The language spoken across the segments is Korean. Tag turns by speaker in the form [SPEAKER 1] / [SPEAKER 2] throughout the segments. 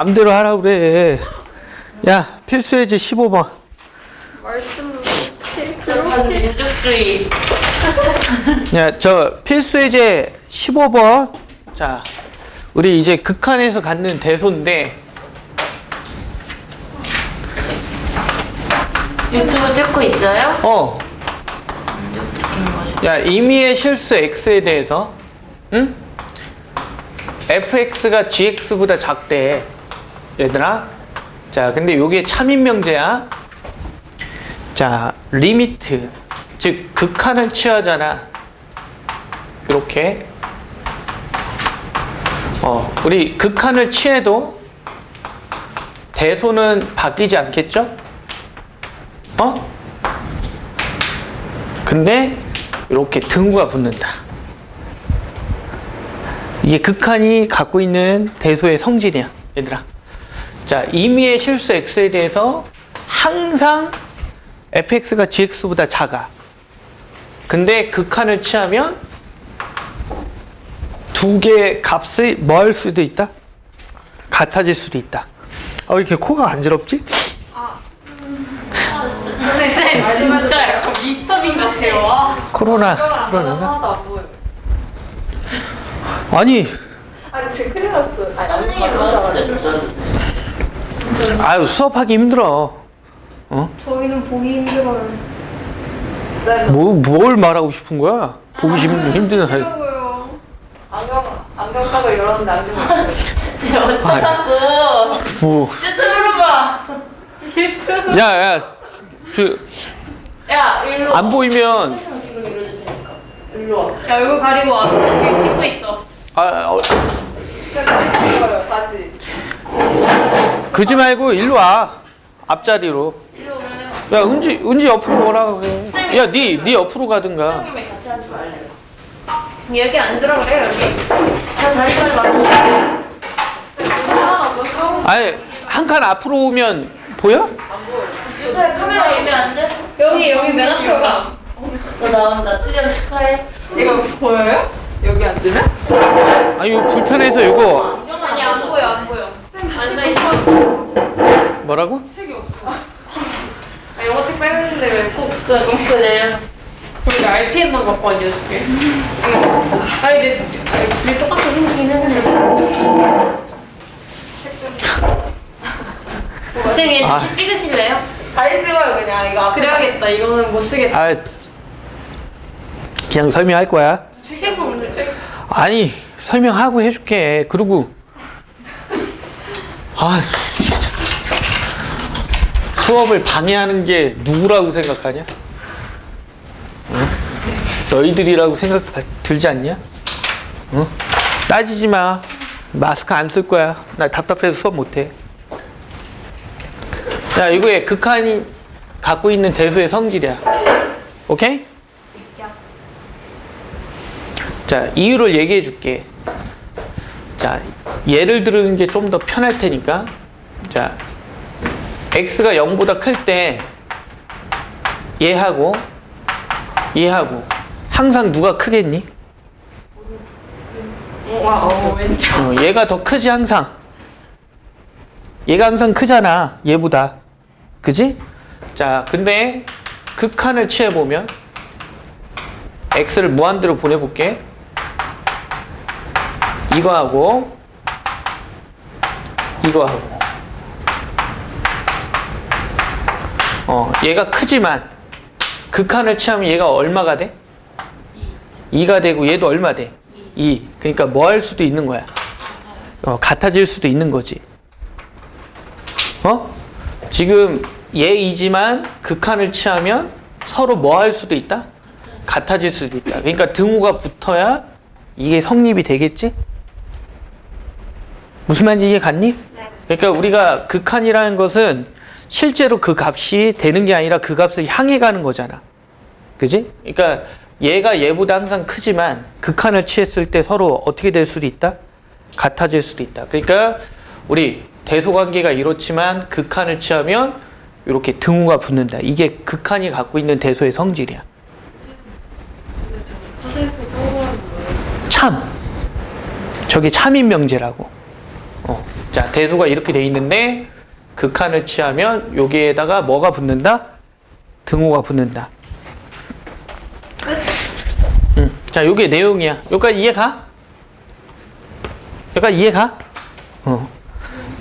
[SPEAKER 1] 맘대로 하라고 그래. 야, 필수예제 15번.
[SPEAKER 2] 말씀
[SPEAKER 3] 저는 민족주의.
[SPEAKER 1] 야, 저 필수예제 15번. 자, 우리 이제 극한에서 갖는 대소인데,
[SPEAKER 3] 유튜브 찍고 있어요?
[SPEAKER 1] 어. 야, 임의의 실수 x에 대해서, 응? fx가 gx보다 작대. 얘들아. 자, 근데 요게 참인명제야. 자, 리미트. 즉, 극한을 취하잖아. 이렇게. 어, 우리 극한을 취해도 대소는 바뀌지 않겠죠? 어? 근데 이렇게 등구가 붙는다. 이게 극한이 갖고 있는 대소의 성질이야, 얘들아. 자, 임의의 실수 x에 대해서 항상 fx가 gx보다 작아. 근데 극한을 취하면 두 개의 값이 멀 수도 있다. 같아질 수도 있다. 어, 왜 이렇게 코가 간지럽지?
[SPEAKER 3] 선생님 진짜 약간 미스터빈 같아요. 와.
[SPEAKER 1] 코로나. 코로나.
[SPEAKER 2] 하나도 안 보여.
[SPEAKER 1] 아니,
[SPEAKER 2] 아니 지금 큰일 났어. 아니,
[SPEAKER 3] 선생님
[SPEAKER 2] 아니,
[SPEAKER 3] 와 진짜 좀 썰.
[SPEAKER 1] 아유 수업하기 힘들어.
[SPEAKER 2] 저희는 보기 힘들어요. 네,
[SPEAKER 1] 뭐, 뭘 말하고 싶은 거야? 보기 힘, 힘드는 사이.
[SPEAKER 2] 힘들어요. 안경 안경 값을 열었는데 안경.
[SPEAKER 3] 제가 어쩌라고.
[SPEAKER 1] 뭐.
[SPEAKER 3] 유튜브로 봐. 유튜브.
[SPEAKER 1] 야, 야, 저,
[SPEAKER 3] 야 일로.
[SPEAKER 1] 안 보이면,
[SPEAKER 3] 지금 이러줄 테니까. 일로 와.
[SPEAKER 4] 야 얼굴 가리고 와. 지금 찍고 있어.
[SPEAKER 1] 아, 어,
[SPEAKER 2] 진짜 다시 들어요. 다시.
[SPEAKER 1] 그지 말고 일로 와. 앞자리로.
[SPEAKER 3] 일로 오면
[SPEAKER 1] 야, 은지, 은지 옆으로 오라고 그래. 야, 니, 니 옆으로 가든가.
[SPEAKER 3] 선생님이 같이 하지 말래요.
[SPEAKER 4] 여기 안 들어오래 여기.
[SPEAKER 3] 다 자리까지 맞춰.
[SPEAKER 2] 하나 없었어?
[SPEAKER 1] 아니, 한 칸 앞으로 오면 보여?
[SPEAKER 3] 요새 카메라 예매 안 돼?
[SPEAKER 4] 여기 여기 맨 앞으로 가.
[SPEAKER 3] 너 나온다. 출연 축하해.
[SPEAKER 2] 이거 보여요? 여기 앉으면?
[SPEAKER 1] 아니, 이거 불편해서 이거.
[SPEAKER 4] 있어.
[SPEAKER 1] 뭐라고?
[SPEAKER 4] 책이 없어. 아, 영어 책 빼는데 왜꼭
[SPEAKER 3] 저 공부해요.
[SPEAKER 4] 우리 RPM만 갖고. 아니 근데 아니, 둘이 똑같은 생기긴 했는데. 선생님
[SPEAKER 1] 아.
[SPEAKER 4] 찍으실래요?
[SPEAKER 2] 다시 찍어요 그냥 이거 앞에.
[SPEAKER 4] 그래야겠다. 이거는 못 쓰겠다.
[SPEAKER 1] 아, 그냥 설명할 거야.
[SPEAKER 4] 없는데.
[SPEAKER 1] 아니 설명하고 해줄게 그리고 아. 수업을 방해하는 게 누구라고 생각하냐? 응? 너희들이라고 생각 들지 않냐? 응? 따지지 마 마스크 안 쓸 거야 나 답답해서 수업 못 해 자 이거에 극한이 갖고 있는 대수의 성질이야 오케이? 자, 이유를 얘기해 줄게. 자, 예를 들은 게 좀 더 편할 테니까. 자, x가 0보다 클 때 얘하고 얘하고 항상 누가 크겠니?
[SPEAKER 4] 와, 어, 왼쪽.
[SPEAKER 1] 어, 얘가 더 크지 항상. 얘가 항상 크잖아. 얘보다. 그지? 자, 근데 극한을 취해 보면 x를 무한대로 보내 볼게. 이거하고 이거하고 어, 얘가 크지만 극한을 취하면 얘가 얼마가 돼? 2 가 되고 얘도 얼마 돼? 2. 그러니까 뭐 할 수도 있는 거야. 어, 같아질 수도 있는 거지. 어? 지금 얘이지만 극한을 취하면 서로 뭐 할 수도 있다? 같아질 수도 있다. 그러니까 등호가 붙어야 이게 성립이 되겠지? 무슨 말인지 이해 갔니? 그러니까 우리가 극한이라는 것은 실제로 그 값이 되는 게 아니라 그 값을 향해 가는 거잖아. 그지? 그러니까 얘가 얘보다 항상 크지만 극한을 취했을 때 서로 어떻게 될 수도 있다? 같아질 수도 있다. 그러니까 우리 대소관계가 이렇지만 극한을 취하면 이렇게 등호가 붙는다. 이게 극한이 갖고 있는 대소의 성질이야. 참. 저게 참인 명제라고. 어. 자, 대소가 이렇게 돼 있는데 극한을 취하면 여기에다가 뭐가 붙는다? 등호가 붙는다. 음, 자, 요게 내용이야. 여기까지 이해가? 여기까지 이해가? 어.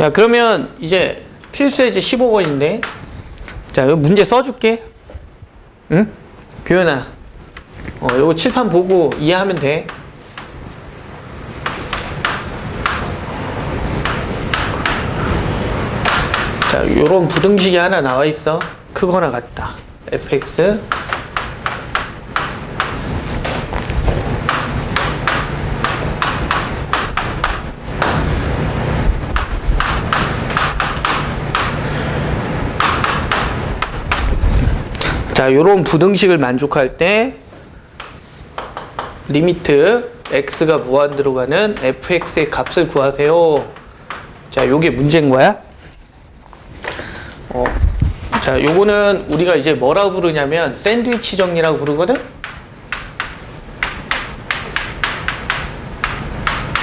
[SPEAKER 1] 야, 그러면 이제 필수예제 15번인데. 자, 여기 문제 써줄게. 응? 교현아. 어, 요거 칠판 보고 이해하면 돼. 자, 요런 부등식이 하나 나와 있어. 크거나 같다. fx. 자, 요런 부등식을 만족할 때 리미트 x가 무한대로 가는 fx의 값을 구하세요. 자, 요게 문제인 거야. 어, 자, 요거는 우리가 이제 뭐라고 부르냐면 샌드위치 정리라고 부르거든.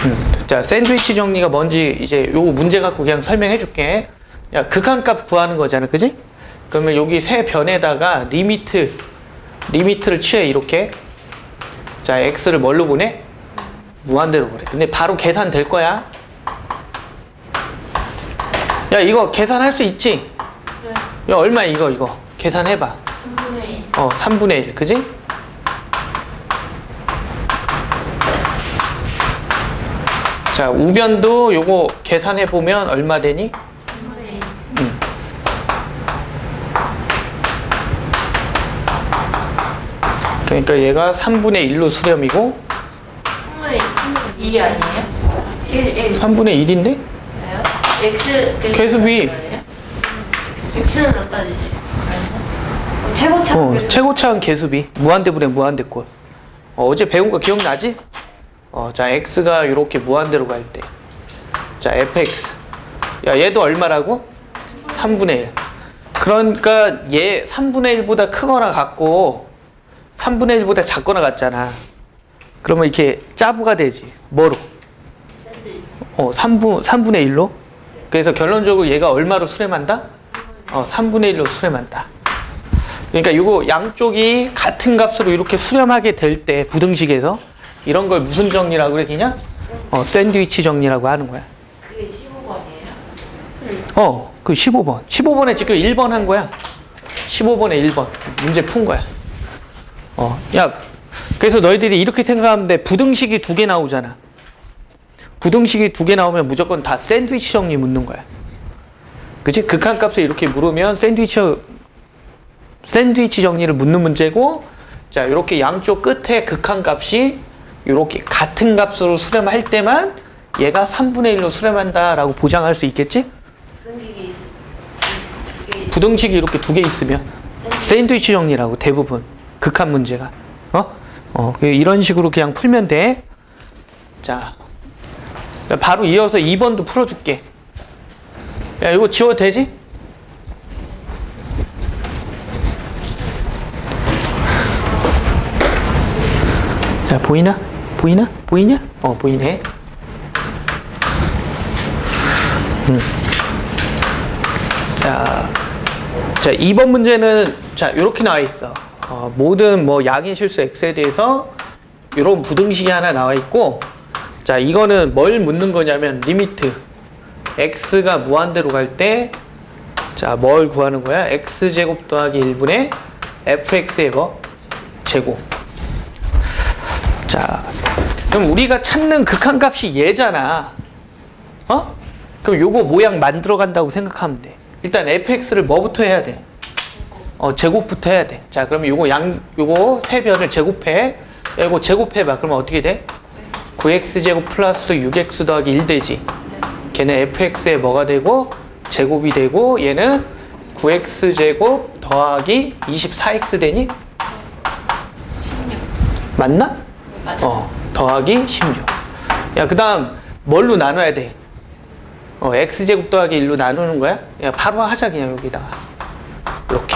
[SPEAKER 1] 음, 자, 샌드위치 정리가 뭔지 이제 요거 문제 갖고 그냥 설명해 줄게. 야, 극한값 구하는 거잖아. 그지? 그러면 여기 세 변에다가 리미트 리미트를 취해 이렇게. 자, x를 뭘로 보내? 무한대로 보내. 근데 바로 계산될 거야. 야, 이거 계산할 수 있지? 야, 얼마 이거 이거 계산해 봐.
[SPEAKER 3] 3분의 2.
[SPEAKER 1] 어, 3분의 1. 그지? 자, 우변도 요거 계산해 보면 얼마 되니?
[SPEAKER 3] 3분의 2.
[SPEAKER 1] 음. 그러니까 얘가 3분의 1로 수렴이고
[SPEAKER 3] 3분의 2 아니에요? 1, 1.
[SPEAKER 1] 3분의 1인데?
[SPEAKER 3] 왜요? x
[SPEAKER 1] 계수비.
[SPEAKER 3] X는 어디다 주지?
[SPEAKER 2] 최고차
[SPEAKER 1] 어, 최고차항 계수비 무한대분의 무한대꼴 어, 어제 배운 거 기억나지? 어, 자 x가 이렇게 무한대로 갈 때 자 fx 야 얘도 얼마라고? 3분의 1 그러니까 얘 3분의 1보다 크거나 같고 3분의 1보다 작거나 같잖아 그러면 이렇게 짜부가 되지 뭐로? 어 3분, 3분의 1로 그래서 결론적으로 얘가 얼마로 수렴한다? 어 3분의 1로 수렴한다 그러니까 이거 양쪽이 같은 값으로 이렇게 수렴하게 될 때 부등식에서 이런 걸 무슨 정리라고 그래 그냥? 어, 샌드위치 정리라고 하는 거야.
[SPEAKER 3] 그게 15번이에요?
[SPEAKER 1] 어, 그 15번. 15번에 지금 1번 한 거야. 15번에 1번. 문제 푼 거야. 어, 야, 그래서 너희들이 이렇게 생각하면 돼. 부등식이 두 개 나오잖아. 부등식이 두 개 나오면 무조건 다 샌드위치 정리 묻는 거야. 그치? 극한 값을 이렇게 물으면 샌드위치, 샌드위치 정리를 묻는 문제고, 자, 이렇게 양쪽 끝에 극한 값이 이렇게 같은 값으로 수렴할 때만 얘가 3분의 1로 수렴한다라고 보장할 수 있겠지? 부등식이 이렇게 두 개 있으면 샌드위치 정리라고 대부분 극한 문제가 어? 어, 그 이런 식으로 그냥 풀면 돼. 자, 바로 이어서 2번도 풀어줄게. 야, 이거 지워도 되지? 자, 보이나? 보이나? 보이냐? 어, 보이네. 음. 자, 자, 2번 문제는 자, 이렇게 나와 있어. 어, 모든 뭐 양의 실수 x에 대해서 이런 부등식이 하나 나와 있고 자, 이거는 뭘 묻는 거냐면 리미트 x가 무한대로 갈 때 자, 뭘 구하는 거야? x제곱 더하기 1분의 fx의 뭐? 제곱. 자, 그럼 우리가 찾는 극한값이 얘잖아. 어? 그럼 요거 모양 만들어 간다고 생각하면 돼. 일단 fx를 뭐부터 해야 돼? 어, 제곱부터 해야 돼. 자, 그러면 요거 양, 요거 세 변을 제곱해. 요거 제곱해봐. 그러면 어떻게 돼? 9x제곱 플러스 6x 더하기 1 되지. 걔는 fx에 뭐가 되고, 제곱이 되고, 얘는 9x제곱 더하기 24x 되니?
[SPEAKER 3] 16.
[SPEAKER 1] 맞나?
[SPEAKER 3] 맞아.
[SPEAKER 1] 어, 더하기 16. 야, 그 다음, 뭘로 나눠야 돼? 어, x제곱 더하기 1로 나누는 거야? 야, 바로 하자, 그냥 여기다가. 이렇게.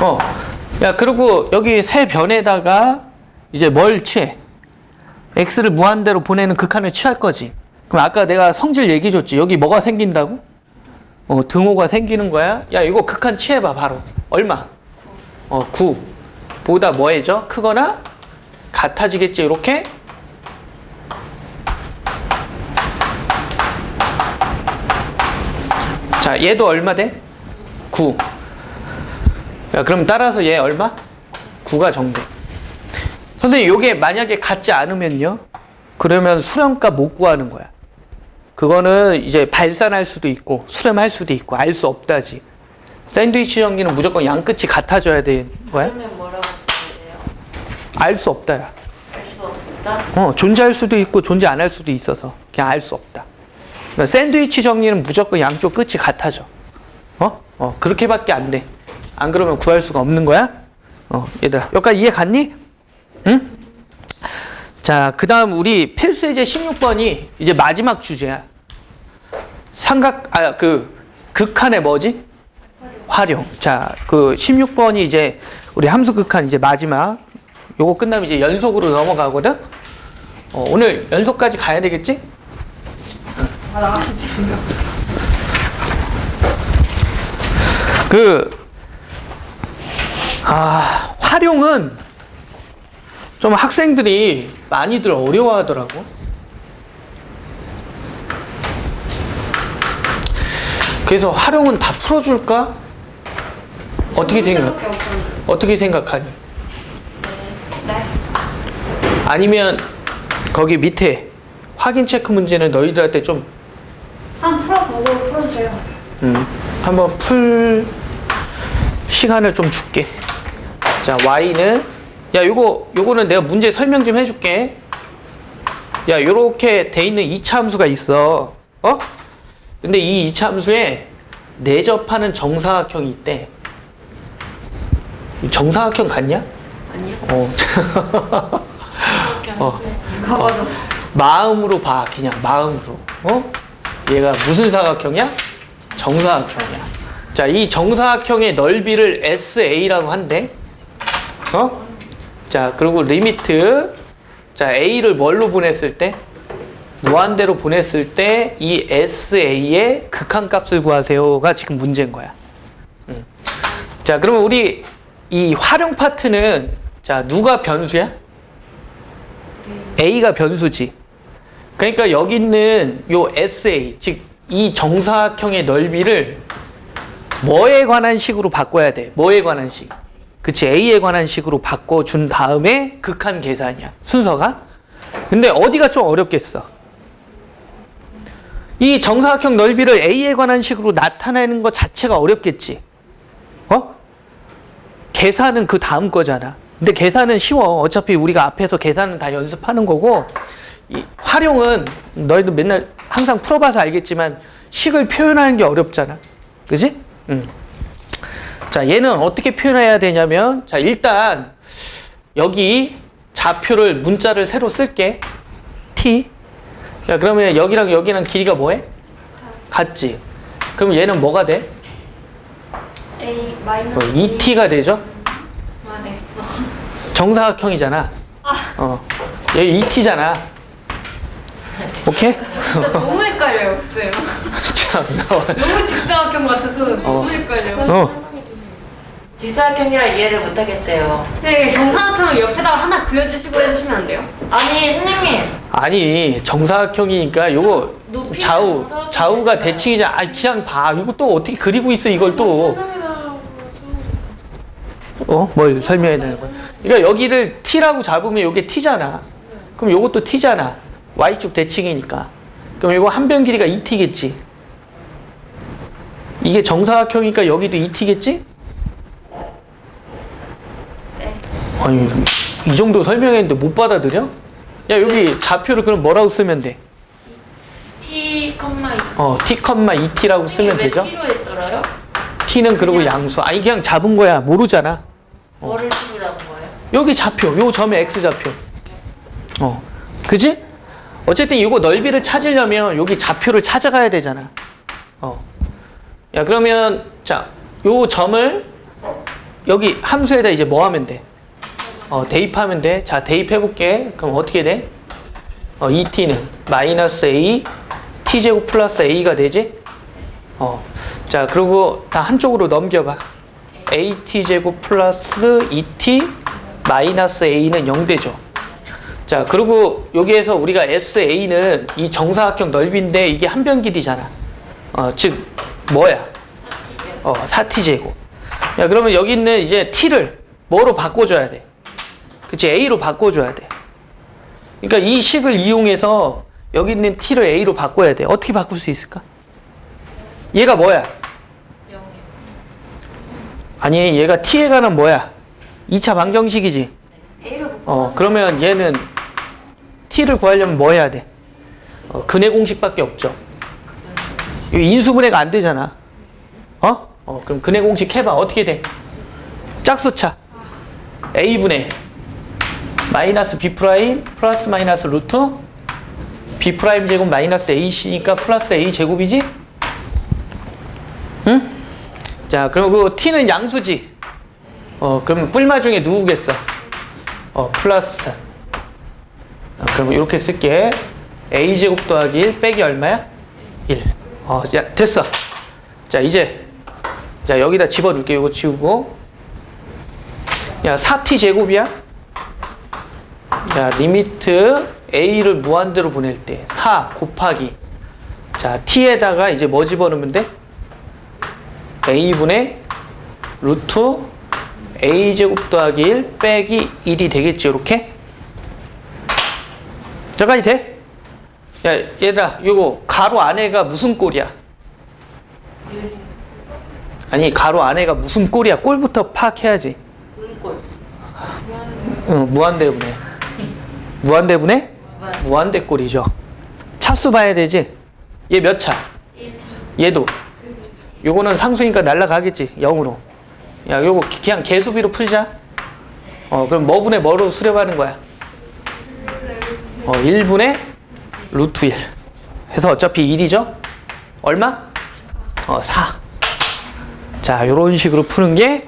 [SPEAKER 1] 어, 야, 그리고 여기 세 변에다가 이제 뭘 취해? X를 무한대로 보내는 극한을 취할 거지. 그럼 아까 내가 성질 얘기해 줬지. 여기 뭐가 생긴다고? 어, 등호가 생기는 거야. 야, 이거 극한 취해봐, 바로. 얼마? 어, 9. 보다 뭐해져? 크거나 같아지겠지, 이렇게? 자, 얘도 얼마 돼? 9. 야, 그럼 따라서 얘 얼마? 9가 정대. 선생님, 요게 만약에 같지 않으면요? 그러면 수렴값 못 구하는 거야. 그거는 이제 발산할 수도 있고, 수렴할 수도 있고, 알 수 없다지. 샌드위치 전기는 무조건 양 끝이 같아져야 되는 거야?
[SPEAKER 3] 그러면 뭐라고 쓰세요?
[SPEAKER 1] 알 수 없다, 야.
[SPEAKER 3] 알 수 없다?
[SPEAKER 1] 어, 존재할 수도 있고, 존재 안 할 수도 있어서, 그냥 알 수 없다. 그러니까 샌드위치 정리는 무조건 양쪽 끝이 같아져. 어? 어, 그렇게밖에 안 돼. 안 그러면 구할 수가 없는 거야? 어, 얘들아. 여기까지 이해 갔니? 응? 자, 그 다음 우리 필수 예제 16번이 이제 마지막 주제야. 삼각, 아, 그, 극한의 뭐지? 활용. 자, 그 16번이 이제 우리 함수 극한 이제 마지막. 요거 끝나면 이제 연속으로 넘어가거든? 어, 오늘 연속까지 가야 되겠지?
[SPEAKER 2] 아,
[SPEAKER 1] 그, 아, 활용은 좀 학생들이 많이들 어려워하더라고. 그래서 활용은 다 풀어줄까? 어떻게 생각? 어떻게 생각하니? 아니면 거기 밑에 확인 체크 문제는 너희들한테 좀
[SPEAKER 2] 한 풀어보고 풀어주세요.
[SPEAKER 1] 음, 한번 풀 시간을 좀 줄게. 자, y는 야, 요거 요거는 내가 문제 설명 좀 해줄게. 야, 요렇게 돼 있는 2차 함수가 있어. 어? 근데 이 2차 함수에 내접하는 정사각형이 있대. 정사각형 같냐?
[SPEAKER 3] 아니요.
[SPEAKER 1] 어. 어.
[SPEAKER 2] 봐도
[SPEAKER 1] 마음으로 봐 그냥 마음으로 어 얘가 무슨 사각형이야 정사각형이야 자 이 정사각형의 넓이를 SA라고 한대 어 자 그리고 리미트 자 A를 뭘로 보냈을 때 무한대로 보냈을 때 이 SA의 극한값을 구하세요가 지금 문제인 거야 음. 자 그러면 우리 이 활용 파트는 자 누가 변수야 A가 변수지. 그러니까 여기 있는 요 SA, 즉 이 정사각형의 넓이를 뭐에 관한 식으로 바꿔야 돼? 뭐에 관한 식? 그치, A에 관한 식으로 바꿔준 다음에 극한 계산이야. 순서가. 근데 어디가 좀 어렵겠어? 이 정사각형 넓이를 A에 관한 식으로 나타내는 것 자체가 어렵겠지. 어? 계산은 그 다음 거잖아. 근데 계산은 쉬워. 어차피 우리가 앞에서 계산은 다 연습하는 거고, 이 활용은 너희도 맨날 항상 풀어봐서 알겠지만, 식을 표현하는 게 어렵잖아. 그지? 응. 자, 얘는 어떻게 표현해야 되냐면, 자, 일단, 여기 좌표를, 문자를 새로 쓸게. t. 야, 그러면 여기랑 여기랑 길이가 뭐해? 같지? 그럼 얘는 뭐가 돼?
[SPEAKER 2] A 마이너스
[SPEAKER 1] 어, 2t가 되죠?
[SPEAKER 2] 아, 네.
[SPEAKER 1] 정사각형이잖아. 어. 여기 2t잖아. 오케이?
[SPEAKER 3] 너무 헷갈려요, 쌤.
[SPEAKER 1] 참, 너.
[SPEAKER 3] 너무 직사각형 같아서 너무 헷갈려.
[SPEAKER 1] 어.
[SPEAKER 5] 직사각형이라 이해를 못하겠대요.
[SPEAKER 3] 네, 정사각형을 옆에다가 하나 그려주시고 해주시면 안 돼요?
[SPEAKER 5] 아니 선생님
[SPEAKER 1] 아니, 정사각형이니까 요거
[SPEAKER 5] 높이는
[SPEAKER 1] 좌우. 좌우가 대칭이잖아. 아, 그냥 봐. 이거 또 어떻게 그리고 있어, 이걸 또. 어? 뭘 설명해야 되는 거야? 그러니까 여기를 t라고 잡으면 이게 t잖아. 그럼 요것도 t잖아. y축 대칭이니까. 그럼 이거 한 변 길이가 2t겠지. 이게 정사각형이니까 여기도 2t겠지? 아니, 이 정도 설명했는데 못 받아들여? 야, 여기 좌표를 그럼 뭐라고 쓰면 돼?
[SPEAKER 5] t, 2
[SPEAKER 1] 어, t, 2t라고 쓰면
[SPEAKER 5] 왜
[SPEAKER 1] 되죠?
[SPEAKER 5] t로 했더라요?
[SPEAKER 1] t는 그리고 양수. 아니, 그냥 잡은 거야. 모르잖아.
[SPEAKER 5] 뭐를 t로 잡은 거예요?
[SPEAKER 1] 여기 좌표, 요 점의 x 좌표. 어, 그지? 어쨌든 이거 넓이를 찾으려면 여기 좌표를 찾아가야 되잖아. 어. 야, 그러면, 자, 요 점을 여기 함수에다 이제 뭐 하면 돼? 어, 대입하면 돼. 자, 대입해볼게. 그럼 어떻게 돼? 어, 2t는 마이너스 a t제곱 플러스 a가 되지? 어. 자, 그리고 다 한쪽으로 넘겨봐. at제곱 플러스 2t 마이너스 a는 0되죠. 자, 그리고 여기에서 우리가 SA는 이 정사각형 넓이인데 이게 한 변 길이잖아. 어, 즉 뭐야? 어, 4t제곱. 야, 그러면 여기 있는 이제 t를 뭐로 바꿔줘야 돼? 그치, a로 바꿔줘야 돼. 그러니까 이 식을 이용해서 여기 있는 t를 a로 바꿔야 돼. 어떻게 바꿀 수 있을까? 얘가 뭐야? 아니, 얘가 t에 관한 뭐야? 2차 방정식이지.
[SPEAKER 2] 어,
[SPEAKER 1] 그러면 얘는 t를 구하려면 뭐 해야 돼? 어, 근해 공식밖에 없죠. 이 인수분해가 안 되잖아. 어? 어, 그럼 근해 공식 해봐. 어떻게 돼? 짝수차. a분의 마이너스 b 프라임 플러스 마이너스 루트 b 프라임 제곱 마이너스 ac니까 플러스 a 제곱이지? 응? 자, 그리고 t는 양수지. 어, 그러면 뿔마 중에 누구겠어? 어, 플러스. 어, 그럼 이렇게 쓸게. a 제곱 더하기 1 빼기 얼마야? 1. 어, 야, 됐어. 자, 이제 자, 여기다 집어 넣을게. 이거 지우고. 야, 4t 제곱이야? 자, 리미트 a를 무한대로 보낼 때 4 곱하기 자, t에다가 이제 뭐 집어넣으면 돼? a분의 루트 a제곱 더하기 1 빼기 1이 되겠지 이렇게? 저까지 돼? 야 얘들아 요거 가로 안에가 무슨 꼴이야? 아니 가로 안에가 무슨 꼴이야? 꼴부터 파악해야지. 응, 무한대분해 무한대분해? 무한대 꼴이죠 차수 봐야 되지? 얘 몇 차? 얘도 요거는 상수니까 날라가겠지 0으로 야 요거 기- 그냥 개수비로 풀자 어 그럼 뭐분의 뭐로 수렴하는 거야 어 1분의 루트 1 해서 어차피 1이죠 얼마? 어 4 자 요런 식으로 푸는 게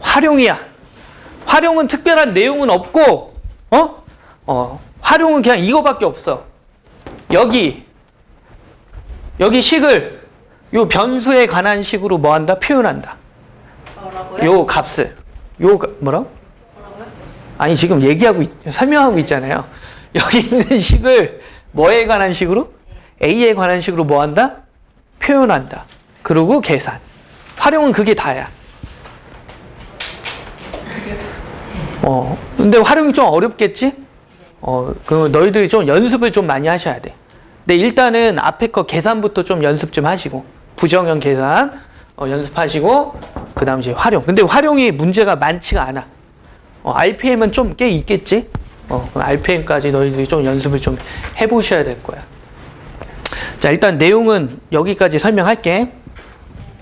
[SPEAKER 1] 활용이야 활용은 특별한 내용은 없고 어? 어 활용은 그냥 이거밖에 없어 여기 여기 식을 요 변수에 관한 식으로 뭐 한다? 표현한다.
[SPEAKER 5] 뭐라고요?
[SPEAKER 1] 요 값을. 요 가- 뭐라고? 아니 지금 얘기하고 있- 설명하고 있잖아요. 여기 있는 식을 뭐에 관한 식으로? A에 관한 식으로 뭐 한다? 표현한다. 그리고 계산. 활용은 그게 다야. 어. 근데 활용이 좀 어렵겠지? 어, 그 너희들이 좀 연습을 좀 많이 하셔야 돼. 근데 일단은 앞에 거 계산부터 좀 연습 좀 하시고 부정형 계산 어, 연습하시고 그 다음 이제 활용. 근데 활용이 문제가 많지가 않아. 어, RPM은 좀 꽤 있겠지. 어, 그럼 RPM까지 너희들이 좀 연습을 좀 해보셔야 될 거야. 자, 일단 내용은 여기까지 설명할게.